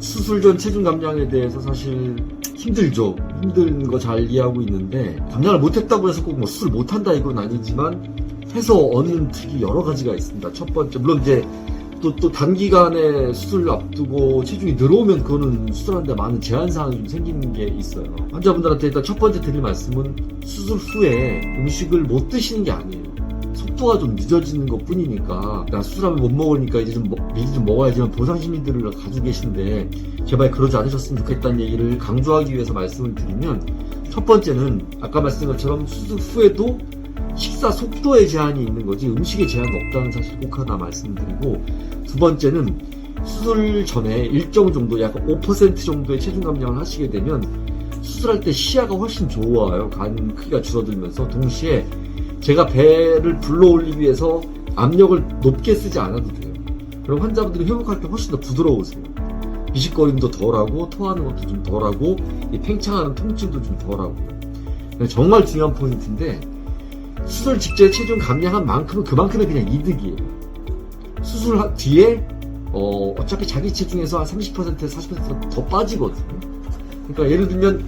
수술 전 체중 감량에 대해서 사실 힘들죠. 힘든 거 잘 이해하고 있는데 감량을 못했다고 해서 꼭 뭐 수술 못한다 이건 아니지만 해서 얻는 득이 여러 가지가 있습니다. 첫 번째 물론 이제 또, 또 단기간에 수술 앞두고 체중이 늘어오면 그거는 수술하는데 많은 제한 사항이 좀 생기는 게 있어요. 환자분들한테 일단 첫 번째 드릴 말씀은 수술 후에 음식을 못 드시는 게 아니에요. 속도가 좀 늦어지는 것 뿐이니까. 나 수술하면 못 먹으니까 이제 좀 먹- 미리 좀 먹어야지만 보상심리들을 가지고 계신데 제발 그러지 않으셨으면 좋겠다는 얘기를 강조하기 위해서 말씀을 드리면 첫 번째는 아까 말씀드린 것처럼 수술 후에도 식사 속도에 제한이 있는 거지 음식에 제한이 없다는 사실 꼭 하나 말씀드리고 두 번째는 수술 전에 일정 정도 약간 5% 정도의 체중 감량을 하시게 되면 수술할 때 시야가 훨씬 좋아요. 간 크기가 줄어들면서 동시에 제가 배를 불러 올리기 위해서 압력을 높게 쓰지 않아도 돼요. 그럼 환자분들이 회복할 때 훨씬 더 부드러우세요. 미식거림도 덜하고 토하는 것도 좀 덜하고 이 팽창하는 통증도 좀 덜하고 정말 중요한 포인트인데 수술 직전에 체중 감량한 만큼은 그만큼의 그냥 이득이에요. 수술 하- 뒤에 어, 어차피 자기 체중에서 한 30%에서 40%더 빠지거든요. 그러니까 예를 들면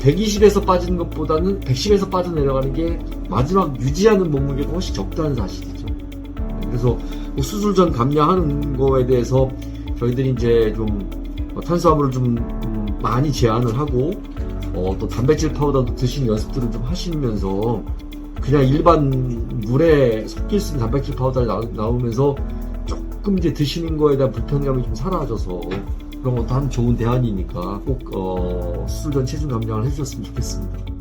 120에서 빠지는 것보다는 110에서 빠져내려가는 게 마지막 유지하는 몸무게가 훨씬 적다는 사실이죠. 그래서 뭐 수술 전 감량하는 거에 대해서 저희들이 이제 좀 어, 탄수화물을 좀 음, 많이 제한을 하고 어, 또 단백질 파우더도 드시는 연습들을 좀 하시면서 그냥 일반 물에 섞일 수 있는 단백질 파우더가 나오- 나오면서 조금 이제 드시는 거에 대한 불편감이 좀 사라져서 그런 것도 한 좋은 대안이니까 꼭 어, 수술 전 체중 감량을 해주셨으면 좋겠습니다.